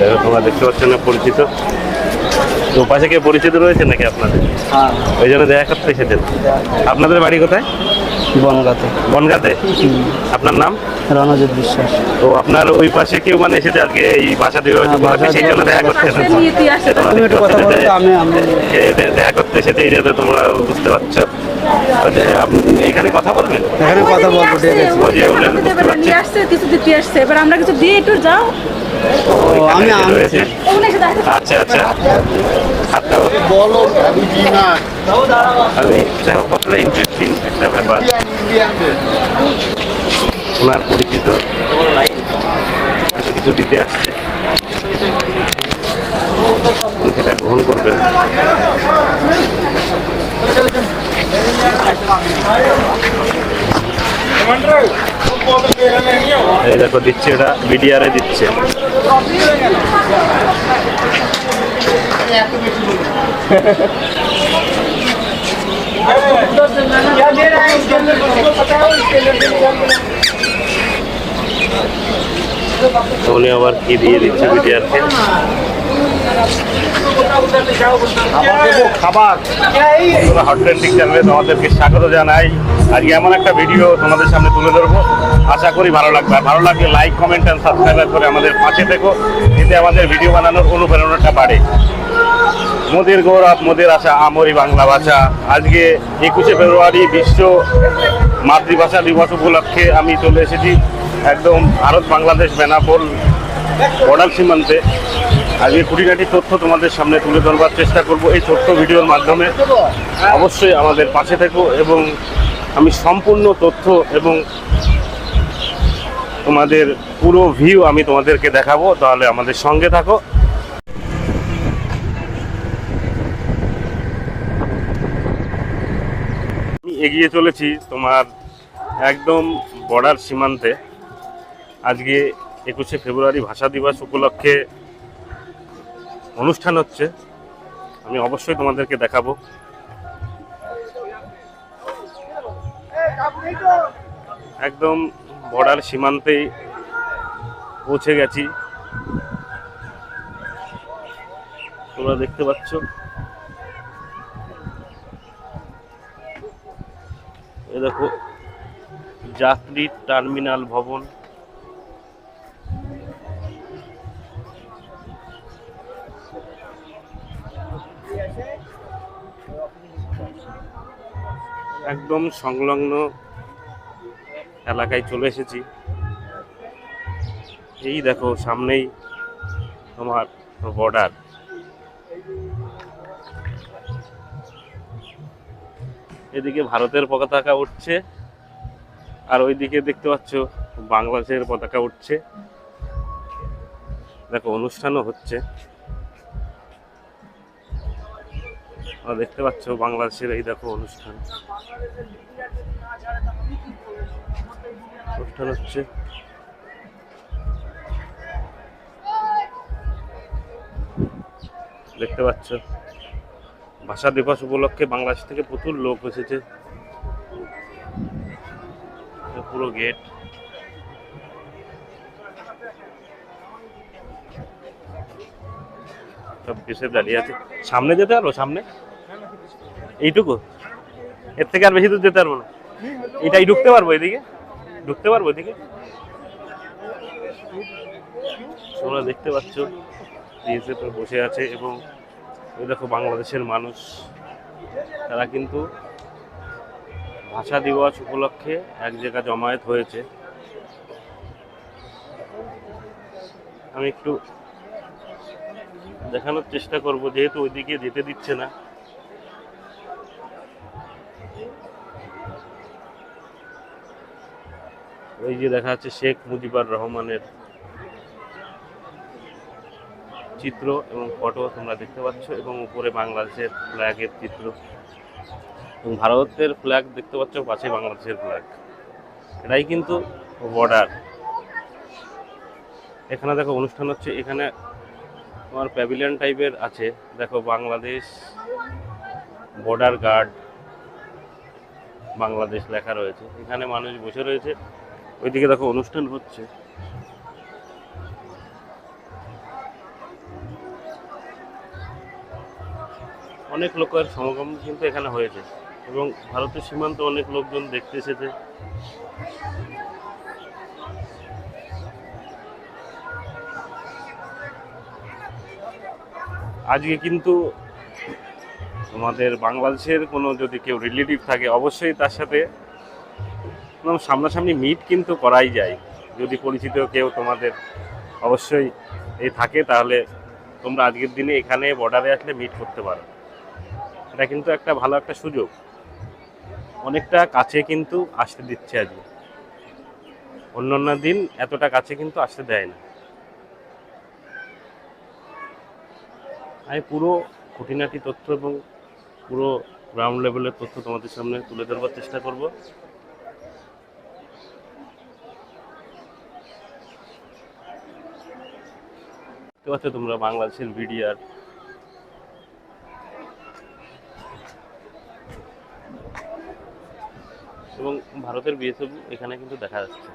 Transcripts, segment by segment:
দেখো তোমরা দেখতে পাচ্ছ না পরিচিত। তো পাশে কে পরিচিত রয়েছে নাকি আপনাদের? হ্যাঁ। ওই জন্য দেখা করতে এসেছেন। আপনাদের বাড়ি কোথায়? বনগাতে। বনগাতে? আপনার নাম? রণজিৎ বিশ্বাস। তো আপনার ওই পাশে কেউ মানে এসেছে আজকে এই বাসা দিয়ে হ্যাঁ, সেই জন্য দেখা করতে দেখা করতে এসেছে এই যাতে তোমরা বুঝতে পারছ। আপনি এখানে কথা বলবেন? এখানে কথা বলব ঠিক আছে। বুঝতে আসছে কিছু দিতে আসছে। এবার আমরা কিছু দিয়ে একটু যাও। আচ্ছা আচ্ছা কতটা ইন্টারেস্টিং একটা ব্যাপার ওনার পরিচিত কিছু দিতে আসছে সেটা গ্রহণ করবেন এই দেখো, দিচ্ছে এটা বিডিআরে দিচ্ছে। উনি আবার কি দিয়ে দিচ্ছে বিডিআরকে খাবার। ট্রেন্ডিং চ্যানেলে তোমাদেরকে স্বাগত জানাই। আজকে এমন একটা ভিডিও তোমাদের সামনে তুলে ধরবো। আশা করি ভালো লাগবে। আর ভালো লাগলে লাইক কমেন্ট অ্যান্ড সাবস্ক্রাইব করে আমাদের পাশে থেকো। এতে আমাদের ভিডিও বানানোর অনুপ্রেরণাটা বাড়ে। মোদের গৌরব, মোদের আশা, আমরি বাংলা ভাষা। আজকে একুশে ফেব্রুয়ারি বিশ্ব মাতৃভাষা দিবস উপলক্ষে আমি চলে এসেছি একদম ভারত বাংলাদেশ বেনাপোল বর্ডার সীমান্তে। আজকে খুঁটিনাটি তথ্য তোমাদের সামনে তুলে ধরবার চেষ্টা করব এই ছোট্ট ভিডিওর মাধ্যমে। অবশ্যই আমাদের পাশে থেকো এবং আমি সম্পূর্ণ তথ্য এবং তোমাদের পুরো ভিউ আমি তোমাদেরকে দেখাবো, তাহলে আমাদের সঙ্গে থাকো। আমি এগিয়ে চলেছি তোমার একদম বর্ডার সীমান্তে। আজকে একুশে ফেব্রুয়ারি ভাষা দিবস উপলক্ষে অনুষ্ঠান হচ্ছে। আমি অবশ্যই তোমাদেরকে দেখাবো। একদম বর্ডার সীমান্তেই পৌঁছে গেছি। তোমরা দেখতে পাচ্ছ। এ দেখো যাত্রী টার্মিনাল ভবন। একদম সংলগ্ন এলাকায় চলে এসেছি। এই দেখো, সামনেই তোমার বর্ডার এদিকে ভারতের পতাকা উঠছে, আর ওইদিকে দেখতে পাচ্ছ বাংলাদেশের পতাকা উঠছে। দেখো, অনুষ্ঠানও হচ্ছে। দেখতে পাচ্ছ বাংলাদেশের এই দেখো অনুষ্ঠান। হচ্ছে। দেখতে পাচ্ছ, ভাষা দিবস উপলক্ষে বাংলাদেশ থেকে প্রচুর লোক এসেছে। পুরো গেট। সব দাঁড়িয়ে আছে। সামনে যেতে পারব? সামনে? এইটুকু? এর থেকে আর বেশি দূর যেতে পারব না। এটাই ঢুকতে পারব এদিকে? ঢুকতে পারব এদিকে? তোমরা দেখতে পাচ্ছ বিএসএফ বসে আছে এবং ওই দেখো বাংলাদেশের মানুষ। তারা কিন্তু ভাষা দিবস উপলক্ষে এক জায়গা জমায়েত হয়েছে। আমি একটু দেখানোর চেষ্টা করব, যেহেতু ওইদিকে যেতে দিচ্ছে না। ওই যে দেখা যাচ্ছে শেখ মুজিবুর রহমানের চিত্র এবং ফটো তোমরা দেখতে পাচ্ছ, এবং উপরে বাংলাদেশের ফ্ল্যাগের চিত্র। এবং ভারতের ফ্ল্যাগ দেখতে পাচ্ছ, পাশে বাংলাদেশের ফ্ল্যাগ। এটাই কিন্তু বর্ডার এখানে দেখো, অনুষ্ঠান হচ্ছে, এখানে তোমার প্যাভিলিয়ন টাইপের আছে। দেখো, বাংলাদেশ বর্ডার গার্ড বাংলাদেশ লেখা রয়েছে। এখানে মানুষ বসে রয়েছে। ওইদিকে দেখো অনুষ্ঠান হচ্ছে। অনেক লোকের সমাগম কিন্তু এখানে হয়েছে এবং ভারতের সীমান্ত অনেক লোকজন দেখতে এসেছে আজকে কিন্তু আমাদের বাংলাদেশের কোনো যদি কেউ রিলেটিভ থাকে, অবশ্যই তার সাথে একদম সামনাসামনি মিট কিন্তু করাই যায়। যদি পরিচিত কেউ তোমাদের অবশ্যই এ থাকে, তাহলে তোমরা আজকের দিনে এখানে বর্ডারে আসলে মিট করতে পারো। এটা কিন্তু একটা ভালো একটা সুযোগ। অনেকটা কাছে কিন্তু আসতে দিচ্ছে আজকে। অন্য অন্য দিন এতটা কাছে কিন্তু আসতে দেয় না। আমি পুরো খুঁটিনাটি তথ্য এবং পুরো গ্রাউন্ড লেভেলের তথ্য তোমাদের সামনে তুলে ধরবার চেষ্টা করব। পাচ্ছ তোমরা বাংলাদেশের ভিডিআর এবং ভারতের বিএসএফ এখানে কিন্তু দেখা যাচ্ছে।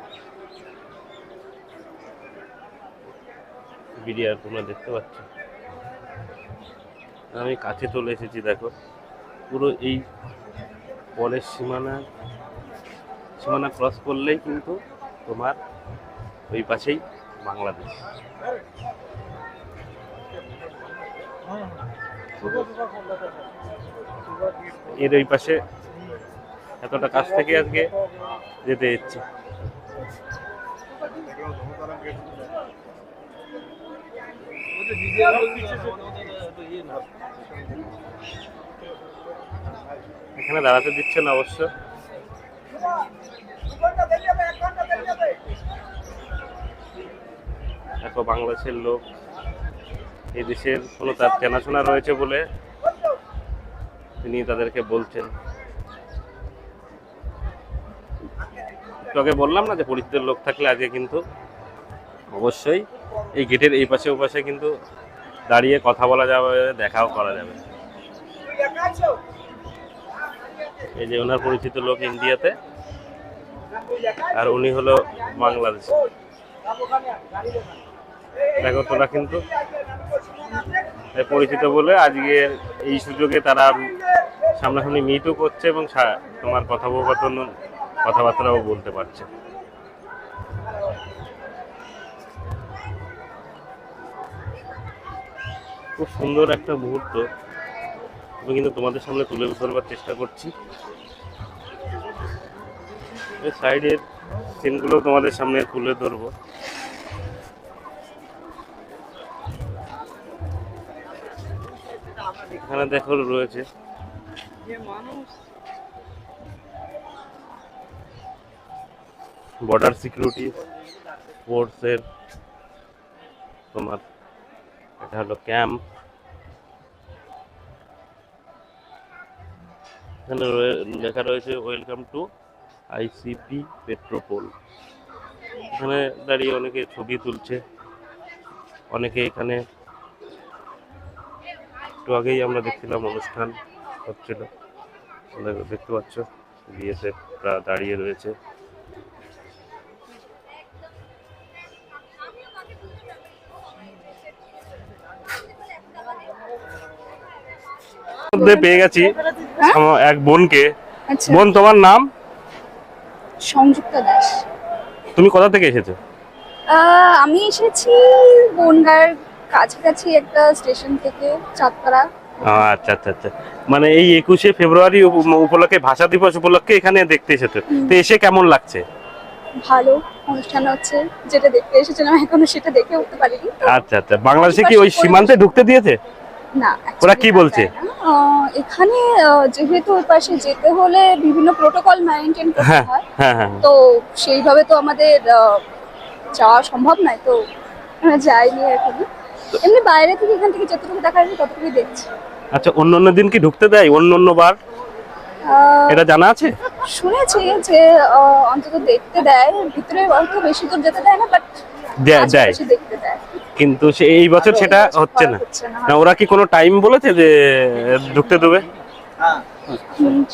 ভিডিআর তোমরা দেখতে পাচ্ছ। আমি কাছে চলে এসেছি, দেখো। পুরো এই পরের সীমানা সীমানা ক্রস করলেই কিন্তু তোমার ওই পাশেই বাংলাদেশ। এর ওই পাশে এতটা কাছ থেকে আজকে যেতে ইচ্ছে এখানে দাঁড়াতে দিচ্ছে না অবশ্য। দেখো, বাংলাদেশের লোক এই দেশের কোনো তার চেনাশোনা রয়েছে বলে তিনি তাদেরকে বলছেন। তোকে বললাম না যে পরিচিত লোক থাকলে আজকে কিন্তু অবশ্যই এই গেটের এই পাশে ও পাশে কিন্তু দাঁড়িয়ে কথা বলা যাবে, দেখাও করা যাবে। এই যে ওনার পরিচিত লোক ইন্ডিয়াতে, আর উনি হলো বাংলাদেশ। দেখো তোরা কিন্তু পরিচিত বলে আজকে এই সুযোগে তারা সামনাসামনি মিটও করছে এবং তোমার কথোপকথন, কথাবার্তাও বলতে পারছে। খুব সুন্দর একটা মুহূর্ত। আমি কিন্তু তোমাদের সামনে তুলে ধরবার চেষ্টা করছি। সাইডের সিনগুলো তোমাদের সামনে তুলে ধরবো। এখানে দেখো রয়েছে। বর্ডার সিকিউরিটি ফোর্সের তোমার এটা হলো ক্যাম্প এখানে লেখা রয়েছে ওয়েলকাম টু আইসিপি পেট্রোপোল এখানে দাঁড়িয়ে অনেকে ছবি তুলছে। অনেকে এখানে একটু আগেই আমরা দেখছিলাম অনুষ্ঠান হচ্ছিল। তোমরা দেখতে পাচ্ছ বিএসএফ দাঁড়িয়ে রয়েছে। পেয়ে গেছি এক বোনকে। আচ্ছা। বোন তোমার নাম? সংযুক্ত দাস। তুমি কোথা থেকে এসেছ? আমি এসেছি বনগার কাছাকাছি একটা স্টেশন থেকে চাঁদপাড়া। আচ্ছা আচ্ছা আচ্ছা। মানে এই একুশে ফেব্রুয়ারি উপলক্ষে ভাষা দিবস উপলক্ষে এখানে দেখতে এসেছ। তো এসে কেমন লাগছে? ভালো অনুষ্ঠান হচ্ছে যেটা দেখতে এসেছিলাম এখনও সেটা দেখে উঠতে পারিনি। আচ্ছা আচ্ছা। বাংলাদেশে কি ওই সীমান্তে ঢুকতে দিয়েছে? না ওরা কি বলছে? এখানে যেহেতু ওই পাশে যেতে হলে বিভিন্ন প্রোটোকল মেনটেন করতে হ্যাঁ হয়। হ্যাঁ হ্যাঁ তো সেইভাবে তো আমাদের যাওয়া সম্ভব নয় তো যাইনি এখনও। এমনি বাইরে থেকে এখান থেকে যতটুকু দেখা যাচ্ছে ততটুকুই দেখছি। আচ্ছা অন্য অন্য দিন কি ঢুকতে দেয়? অন্য অন্য বার এটা জানা আছে? শুনেছি যে অন্তত দেখতে দেয়। ভিতরে হয়তো বেশি দূর যেতে দেয় না বাট দেয় দেয়। কিন্তু সে এই বছর সেটা হচ্ছে না। না। ওরা কি কোনো টাইম বলেছে যে ঢুকতে দেবে?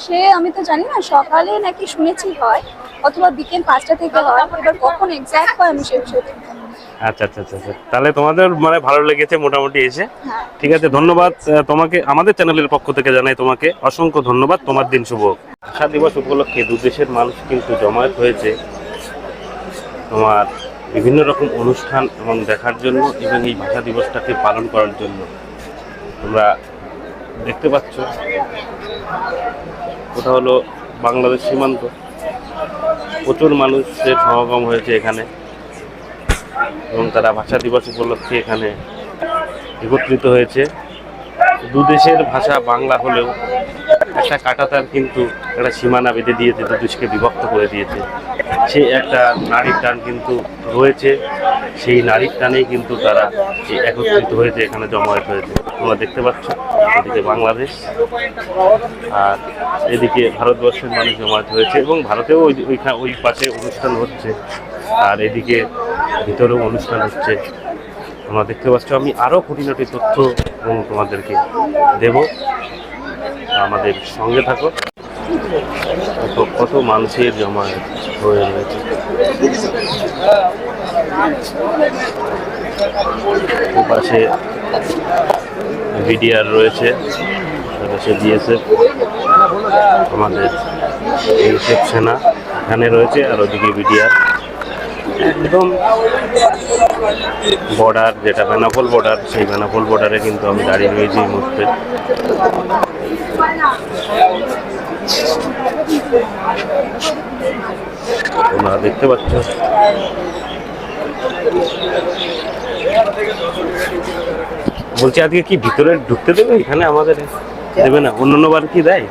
সে আমি তো জানি না সকালে নাকি শুনেছি হয় অথবা বিকেল পাঁচটা থেকে হয় এবার কখন এক্সাক্ট হয় আমি সে বিষয়ে। আচ্ছা আচ্ছা আচ্ছা আচ্ছা। তাহলে তোমাদের মানে ভালো লেগেছে মোটামুটি এসে। হ্যাঁ। ঠিক আছে ধন্যবাদ। তোমাকে আমাদের চ্যানেলের পক্ষ থেকে জানাই তোমাকে অসংখ্য ধন্যবাদ। তোমার দিন শুভ। ভাষা দিবস উপলক্ষে দু দেশের মানুষ কিন্তু জমায়েত হয়েছে তোমার বিভিন্ন রকম অনুষ্ঠান এবং দেখার জন্য এবং এই ভাষা দিবসটাকে পালন করার জন্য। তোমরা দেখতে পাচ্ছ ওটা হলো বাংলাদেশ সীমান্ত। প্রচুর মানুষের সমাগম হয়েছে এখানে। এবং তারা ভাষা দিবস উপলক্ষে এখানে একত্রিত হয়েছে। দু দেশের ভাষা বাংলা হলেও একটা কাটাতার কিন্তু একটা সীমানা বেঁধে দিয়েছে, দু দেশকে বিভক্ত করে দিয়েছে। সেই একটা নারীর টান কিন্তু রয়েছে, সেই নারীর টানেই কিন্তু তারা একত্রিত হয়েছে, এখানে জমায়েত হয়েছে। তোমরা দেখতে পাচ্ছ, এদিকে বাংলাদেশ আর এদিকে ভারতবর্ষের মানুষ জমায়েত হয়েছে এবং ভারতেও ওই ওই পাশে অনুষ্ঠান হচ্ছে। আর এদিকে ভিতরেও অনুষ্ঠান হচ্ছে। তোমরা দেখতে পাচ্ছ আমি আরও খুঁটিনাটি তথ্য এবং তোমাদেরকে দেব। আমাদের সঙ্গে থাকো। কত মানুষের জমায়েত হয়ে রয়েছে। পাশে বিডিআর রয়েছে পাশে বিএসএফ, আমাদের এইসব সেনা এখানে রয়েছে, আর ওদিকে বিডিআর। একদম বর্ডার যেটা বেনাপোল বর্ডার সেই বেনাপোল বর্ডারে কিন্তু আমি দাঁড়িয়ে রয়েছি এই মুহূর্তে। তোমরা দেখতে পাচ্ছ। বলছি আজকে কি ভিতরে ঢুকতে দেবে? এখানে আমাদের দেবে না। অন্য বার কি দেয়?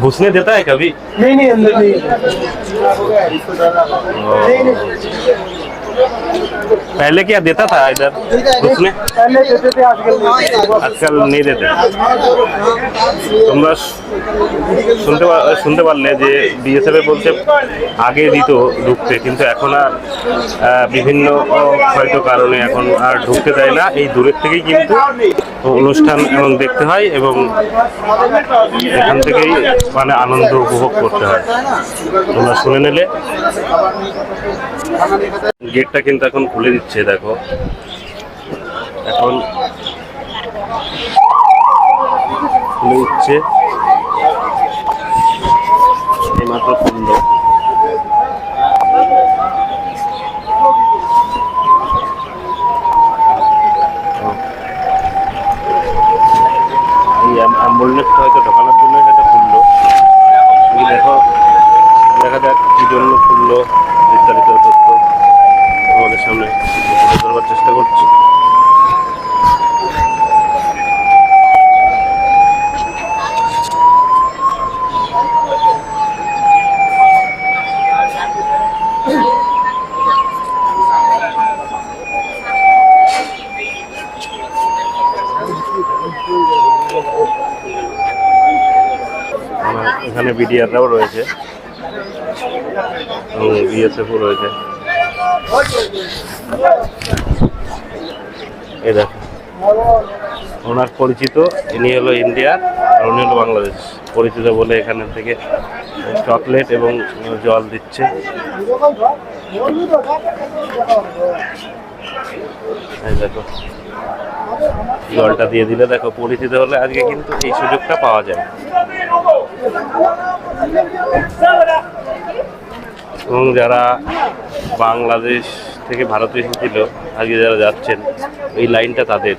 घुसने देता है कभी? नहीं नहीं अंदर नहीं। पहले क्या देता था इधर घुसने पहले देते थे आजकल नहीं আজকাল নেই দিতে তোমরা শু- শুনতে পা- শুনতে পারলে যে বিএসএফ বলছে আগে দিত ঢুকতে কিন্তু এখন আর আহ, বিভিন্ন হয়তো কারণে এখন আর ঢুকতে দেয় না এই দূরের থেকেই কিন্তু অনুষ্ঠান এবং দেখতে হয় এবং এখান থেকেই মানে আনন্দ উপভোগ করতে হয় তোমরা শুনে নিলে গেটটা কিন্তু এখন খুলে দিচ্ছে, দেখো। এখন খুলে দিচ্ছে। এইমাত্র খুললো। হয়তো জন্য খুললো। দেখো, দেখা যাক কি জন্য খুললো। বিস্তারিত সামনে ধরবার চেষ্টা করছি। এখানে বিডিআররাও রয়েছে। বিএসএফও রয়েছে। এই দেখো। ওনার পরিচিত, ইনি হলো ইন্ডিয়া আর উনি হলো বাংলাদেশ। পরিচিত বলে এখানে থেকে চকলেট এবং জল দিচ্ছে। দেখো। জলটা দিয়ে দিলে দেখো, পরিচিত হলে আজকে কিন্তু এই সুযোগটা পাওয়া যায়। এবং যারা বাংলাদেশ থেকে ভারতে এসেছিল আগে যারা যাচ্ছেন, এই লাইনটা তাদের।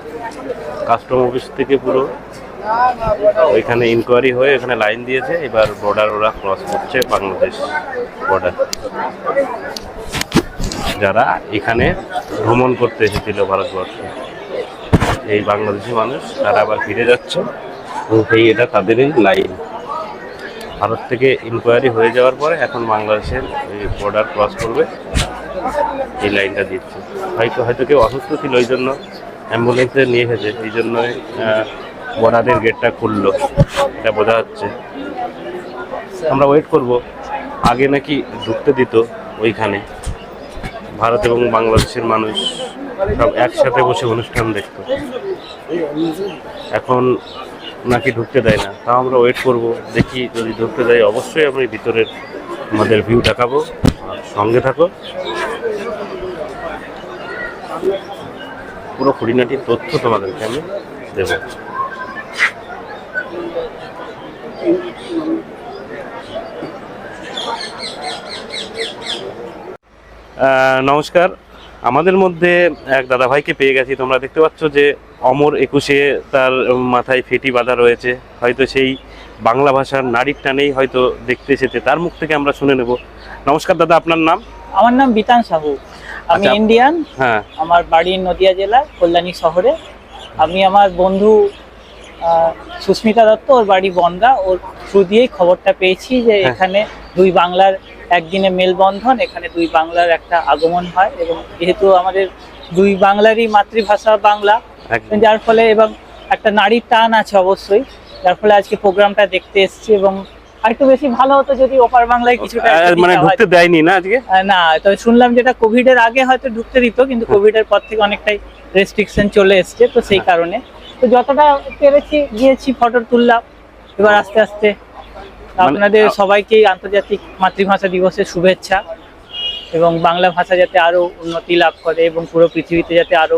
কাস্টম অফিস থেকে পুরো ওইখানে ইনকোয়ারি হয়ে এখানে লাইন দিয়েছে, এবার বর্ডার ওরা ক্রস করছে বাংলাদেশ বর্ডার যারা এখানে ভ্রমণ করতে এসেছিল ভারতবর্ষে, এই বাংলাদেশি মানুষ, তারা আবার ফিরে যাচ্ছে, এবং এটা তাদেরই লাইন ভারত থেকে ইনকোয়ারি হয়ে যাওয়ার পরে এখন বাংলাদেশের বর্ডার ক্রস করবে। এই লাইনটা দিচ্ছে। হয়তো হয়তো কেউ অসুস্থ ছিল, ওই জন্য অ্যাম্বুলেন্সে নিয়ে এসেছে। এই জন্যই বর্ডারের গেটটা খুললো। এটা বোঝা যাচ্ছে। আমরা ওয়েট করব। আগে নাকি ঢুকতে দিত ওইখানে। ভারত এবং বাংলাদেশের মানুষ সব একসাথে বসে অনুষ্ঠান দেখত। এখন নাকি ঢুকতে দেয় না। তাও আমরা ওয়েট করব, দেখি যদি ঢুকতে দেয়, অবশ্যই আমি ভিতরের আমাদের ভিউ দেখাবো। আর সঙ্গে থাকো। পুরো খুঁটিনাটির তথ্য তোমাদেরকে আমি দেবো। নমস্কার। আমাদের মধ্যে এক দাদা ভাইকে পেয়ে গেছি। তোমরা দেখতে পাচ্ছ যে অমর একুশে তার মাথায় ফেটি বাঁধা রয়েছে। হয়তো সেই বাংলা ভাষার নারীর টানেই হয়তো দেখতে এসেছে। তার মুখ থেকে আমরা শুনে নেব। নমস্কার দাদা আপনার নাম? আমার নাম বিতান সাহু। আমি আচ্ছা। ইন্ডিয়ান। হ্যাঁ। আমার বাড়ি নদিয়া জেলা কল্যাণী শহরে। আমি আমার বন্ধু সুস্মিতা দত্ত ওর বাড়ি বনগা। ওর থ্রু দিয়েই খবরটা পেয়েছি যে হ্যাঁ। এখানে দুই বাংলার একদিনে মেলবন্ধন এখানে দুই বাংলার একটা আগমন হয় এবং যেহেতু আমাদের দুই বাংলারই মাতৃভাষা বাংলা যার ফলে এবং একটা নারীর টান আছে অবশ্যই যার ফলে আজকে প্রোগ্রামটা দেখতে এসেছি এবং আরেকটু বেশি ভালো হতো যদি ওপার বাংলায় কিছুটা মানে ঢুকতে দেয়নি না আজকে? না তবে শুনলাম যেটা কোভিড এর আগে হয়তো ঢুকতে দিত কিন্তু কোভিড এর পর থেকে অনেকটাই রেস্ট্রিকশন চলে এসছে তো সেই কারণে। তো যতটা পেরেছি গিয়েছি ফটো তুললাম এবার আস্তে আস্তে আপনাদের আ- সবাইকেই আন্তর্জাতিক মাতৃভাষা দিবসের শুভেচ্ছা এবং বাংলা ভাষা যাতে আরও উন্নতি লাভ করে এবং পুরো পৃথিবীতে যাতে আরও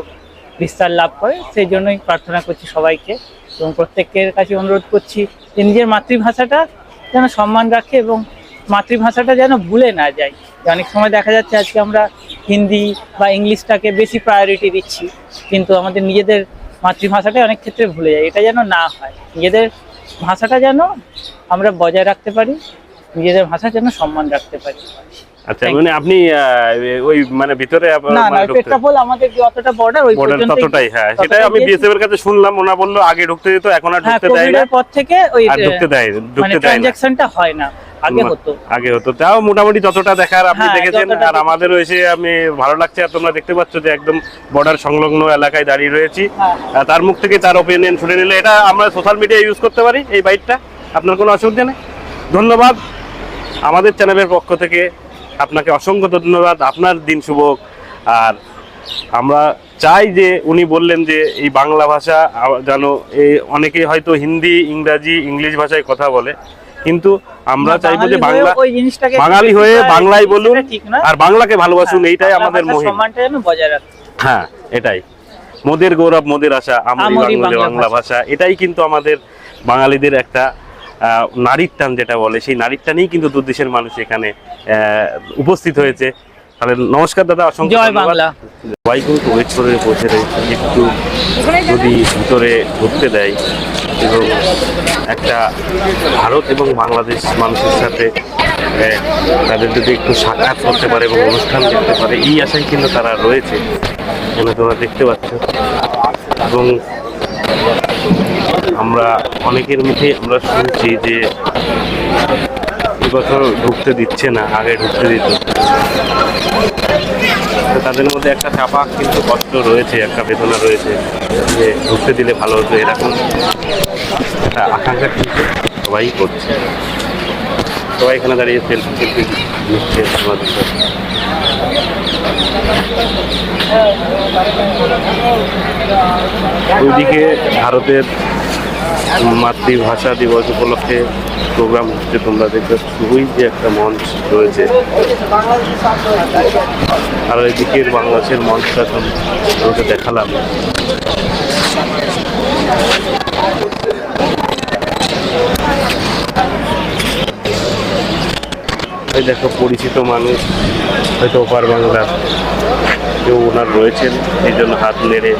বিস্তার লাভ করে সেই জন্যই প্রার্থনা করছি সবাইকে এবং প্রত্যেকের কাছে অনুরোধ করছি যে নিজের মাতৃভাষাটা যেন সম্মান রাখে এবং মাতৃভাষাটা যেন ভুলে না যায়। অনেক সময় দেখা যাচ্ছে আজকে আমরা হিন্দি বা ইংলিশটাকে বেশি প্রায়োরিটি দিচ্ছি কিন্তু আমাদের নিজেদের মাতৃভাষাটাই অনেক ক্ষেত্রে ভুলে যায়। এটা যেন না হয় নিজেদের ভাষাটা যেন আমরা বজায় রাখতে পারি নিজেদের ভাষা যেন সম্মান রাখতে পারি। আচ্ছা মানে আপনি ওই মানে ভিতরে না না মানে পেট্রাপোল আমাদের যে অতটা বর্ডার ওই পর্যন্ত ততটাই হ্যাঁ সেটাই আমি বিএসএফ এর কাছে শুনলাম ওনা বলল আগে ঢুকতে দিত এখন আর হ্যাঁ ঢুকতে দেয় না। পর থেকে ওই ঢুকতে দেয় মানে ঢুকতে দেয় ট্রানজাকশনটা হয় না আগে হতো। আগে হতো। তাও মোটামুটি যতটা দেখার আপনি হ্যাঁ, দেখেছেন আর আমাদেরও এসে আমি ভালো লাগছে আর তোমরা দেখতে পাচ্ছ যে একদম বর্ডার সংলগ্ন এলাকায় দাঁড়িয়ে রয়েছি। তার মুখ থেকে তার ওপিনিয়ন শুনে নিলে। এটা আমরা সোশ্যাল মিডিয়া ইউজ করতে পারি এই বাইকটা আপনার কোনো অসুবিধা নেই? ধন্যবাদ। আমাদের চ্যানেলের পক্ষ থেকে আপনাকে অসংখ্য ধন্যবাদ। আপনার দিন শুভ আর আমরা চাই যে উনি বললেন যে এই বাংলা ভাষা এই অনেকে হয়তো হিন্দি ইংরাজি ইংলিশ ভাষায় কথা বলে। কিন্তু আমরা চাইব যে বাংলা বাঙালি হয়ে বাংলায় বলুন আর বাংলাকে ভালোবাসুন হ্যাঁ, এইটাই আমাদের মহিম। হ্যাঁ এটাই। মোদের গৌরব মোদের আশা আমরি আমরি বাংলা ভাষা এটাই কিন্তু আমাদের বাঙালিদের একটা নারীর টান যেটা বলে সেই নারীর টানেই কিন্তু দু দেশের মানুষ এখানে উপস্থিত হয়েছে। তাহলে নমস্কার দাদা অসংখ্য। সবাই কিন্তু ওয়েট করে বসে রয়েছে একটু যদি ভিতরে ঢুকতে দেয় এবং একটা ভারত এবং বাংলাদেশ মানুষের সাথে তাদের যদি একটু সাক্ষাৎ করতে পারে এবং অনুষ্ঠান দেখতে পারে এই আশায় কিন্তু তারা রয়েছে। এখানে তোমরা দেখতে পাচ্ছ। এবং আমরা অনেকের মুখে আমরা শুনছি যে এবছর ঢুকতে দিচ্ছে না, আগে ঢুকতে দিত তাদের মধ্যে একটা চাপা কিন্তু কষ্ট রয়েছে, একটা বেদনা রয়েছে যে ঢুকতে দিলে ভালো হতো এরকম একটা আকাঙ্ক্ষা কিন্তু সবাই করছে সবাই এখানে দাঁড়িয়ে সেলফি সেলফি নিচ্ছে আমাদের। ওইদিকে ভারতের মাতৃভাষা দিবস উপলক্ষে প্রোগ্রাম হচ্ছে, তোমরা দেখবে। ওই যে একটা মঞ্চ রয়েছে আর ওইদিকের বাংলাদেশের মঞ্চটা তোমাকে দেখালাম এই দেখো, পরিচিত মানুষ, হয়তো ওপার বাংলার কেউ ওনার রয়েছেন, এই জন্য হাত নেড়ে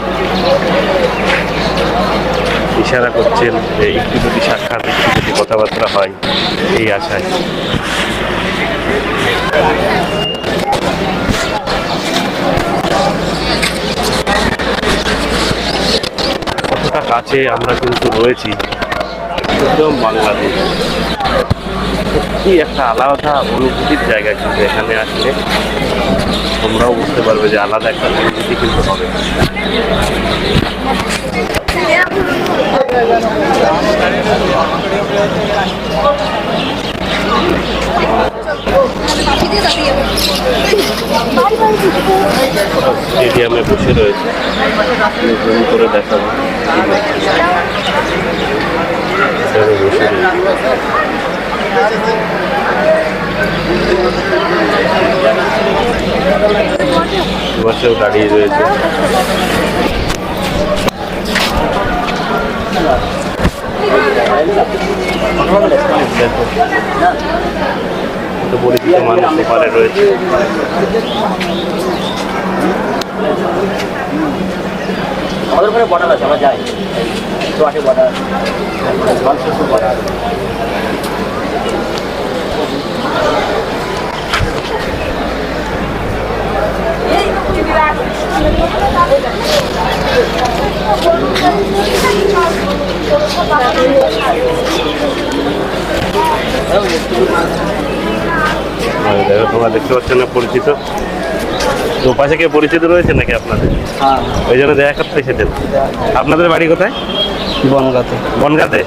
ইশারা করছেন যে একটু যদি সাক্ষাৎ, একটু যদি কথাবার্তা হয়, এই আশায়। কতটা কাছে আমরা কিন্তু রয়েছি, একদম বাংলাদেশ। সত্যি একটা আলাদা অনুভূতির জায়গা কিন্তু এখানে আসলে। তোমরাও বুঝতে পারবে যে আলাদা একটা অনুভূতি কিন্তু হবে। স্টেডিয়ামে বসে রয়েছে। জুম করে দেখাবো। দাঁড়িয়ে রয়েছে। কত মানুষ ওপারে রয়েছে বর্ডার আছে আমরা যাই চুয়াটে বর্ডার বালসেসুর বর্ডার দেখো তোমরা দেখতে পাচ্ছ না পরিচিত। তো পাশে কে পরিচিত রয়েছে নাকি আপনাদের? হ্যাঁ। ওই জন্য দেখা করতে এসেছেন। আপনাদের বাড়ি কোথায়? বনগাতে। বনগাতে?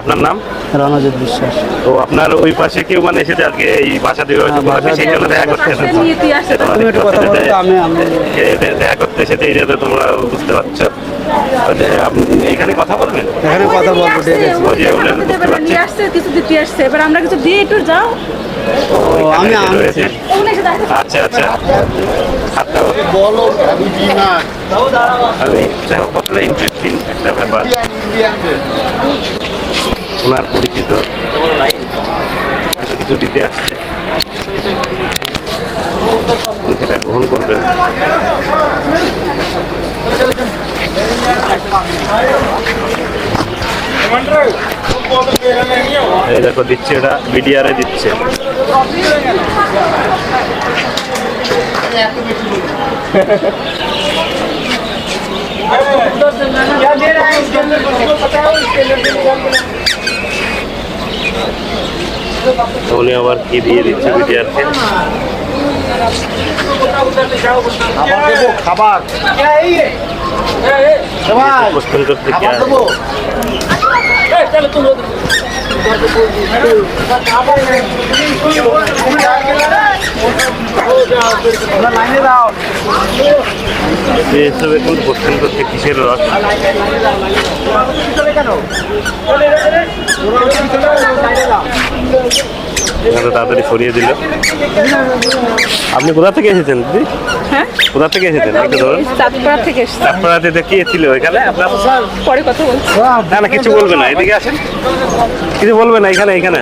আপনার নাম? রণজিৎ বিশ্বাস। তো আপনার ওই পাশে কেউ মানে এসেছে আজকে এই বাসা দিয়ে হয়তো হ্যাঁ, বাসা সেই জন্য দেখা করতে এসেছে। নিয়ে আসছে তুমি একটু কথা বলো তো, আমি আমি দেখা করতে এসেছে এই জন্য তোমরা বুঝতে পারছ। এখানে কথা বলবেন? এখানে কথা বলব এবার নিয়ে আসছে কিছু দিতে আসছে। এবার আমরা কিছু দিয়ে একটু যাও। আমি এসে। আচ্ছা আচ্ছা। বলো। আমি কতটা ইন্টারেস্টিং একটা ব্যাপার। ওনার পরিচিত। কিছু দিতে আসছে। সেটা গ্রহণ করবেন। এই দেখো দিচ্ছে এটা বিডিআরে দিচ্ছে। উনি আবার কি দিয়ে দিচ্ছে বিডিআরকে খাবার কোশ্চেন করতে কি আর- দেবো যে এসব এখন কোশ্চেন করছে? কিসের রস? এখানে তাড়াতাড়ি সরিয়ে দিল। আপনি কোথা থেকে এসেছেন দিদি? হ্যাঁ? কোথা থেকে এসেছেন? একটু ধরুন। চাঁদপাড়া থেকে এসছে। আপনারাতে কে ছিল এখানে? আপনার পরে কথা বলছি। না না কিছু বলবে না এদিকে আসেন। কিছু বলবে না এখানে এখানে।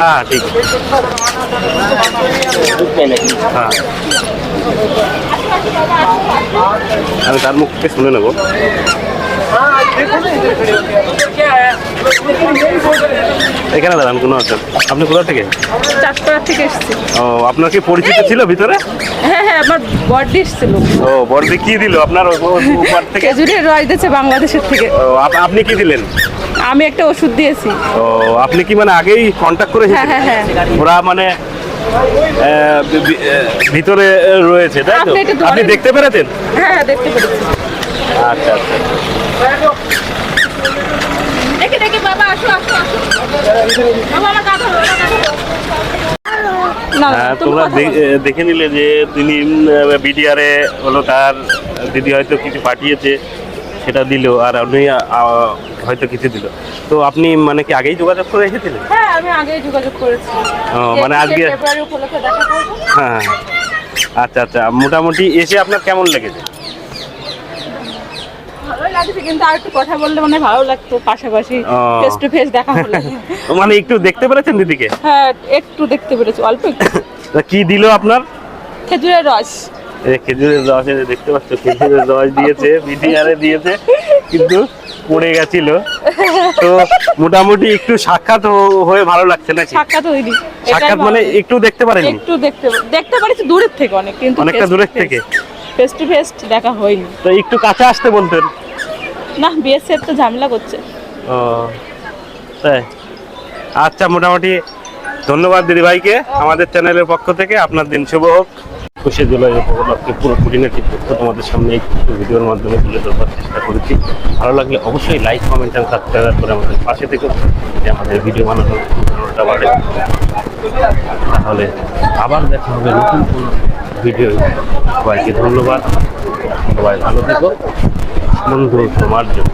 হ্যাঁ ঠিক। হ্যাঁ। আমি তার মুখ থেকে শুনে নেব। এখানে দাঁড়ান কোনো অর্জন আপনি কোথা থেকে? চাঁদপাড়া থেকে এসছি। ও আপনার কি পরিচিত ছিল ভিতরে? হ্যাঁ হ্যাঁ আমার বডি এসছিল। ও বড়দি কি দিল? আপনার উপর থেকে? খেজুরের রস দিয়েছে বাংলাদেশের থেকে। ও আপ- আপনি কি দিলেন? আমি একটা ওষুধ দিয়েছি। ও আপনি কি মানে আগেই কন্ট্যাক্ট করে হ্যাঁ, হ্যাঁ, হ্যাঁ। ওরা মানে ভিতরে রয়েছে তাই তো। আপনি দেখতে পেরেছেন? হ্যাঁ হ্যাঁ দেখতে পেরেছি। আচ্ছা আচ্ছা দেখে দেখে বাবা আসো আসো আসো বাবা আমার কাঁধে ধরো, আমার কাঁধে ধরো। না হ্যাঁ তুমি তোমরা বলো। আহ, দেখে নিলে যে তিনি বিডিআরে হলো তার দিদি হয়তো কিছু পাঠিয়েছে সেটা দিল আর আপনি হয়তো কিছু দিল। তো আপনি মানে কি আগেই যোগাযোগ করে এসেছিলেন? হ্যাঁ আমি আগেই যোগাযোগ করেছি। ও, মানে আজকে দেখা করব। হ্যাঁ। আচ্ছা আচ্ছা মোটামুটি এসে আপনার কেমন লেগেছে? লাগছে কিন্তু আর একটু কথা বললে মানে ভালো লাগতো পাশাপাশি ফেস টু ফেস দেখা হলে। মানে একটু দেখতে পেরেছেন দিদিকে? হ্যাঁ একটু দেখতে পেরেছি অল্প একটু। কি দিল আপনার? খেজুরের রস। খেজুরের রস দেখতে পাচ্ছ খেজুরের রস দিয়েছে দিয়েছে কিন্তু পড়ে গেছিল। তো মোটামুটি একটু সাক্ষাৎ হয়ে ভালো লাগছে নাকি? সাক্ষাৎ হয়নি সাক্ষাৎ মানে একটু দেখতে পারেনি একটু দেখতে দেখতে পারিছি দূরের থেকে অনেক কিন্তু অনেকটা দূরের থেকে? ফেস টু ফেস দেখা হয়নি। তো একটু কাছে আসতে বলতেন। না বিএসএফ তো ঝামেলা করছে। ও, তাই? আচ্ছা মোটামুটি ধন্যবাদ দিদি ভাইকে আমাদের চ্যানেলের পক্ষ থেকে। আপনার দিন শুভ হোক। খুশি জুলাই উপলক্ষে পুরো খুঁটিনাটি তথ্য তোমাদের সামনে এই ভিডিওর মাধ্যমে তুলে ধরবার চেষ্টা করেছি। ভালো লাগলে অবশ্যই লাইক কমেন্ট অ্যান্ড সাবস্ক্রাইব করে আমাদের পাশে থেকে, যাতে আমাদের ভিডিও বানানোর বাড়ে। তাহলে আবার দেখা হবে নতুন ভিডিও সবাইকে ধন্যবাদ। সবাই ভালো থেকো। বন্ধু তোমার জন্য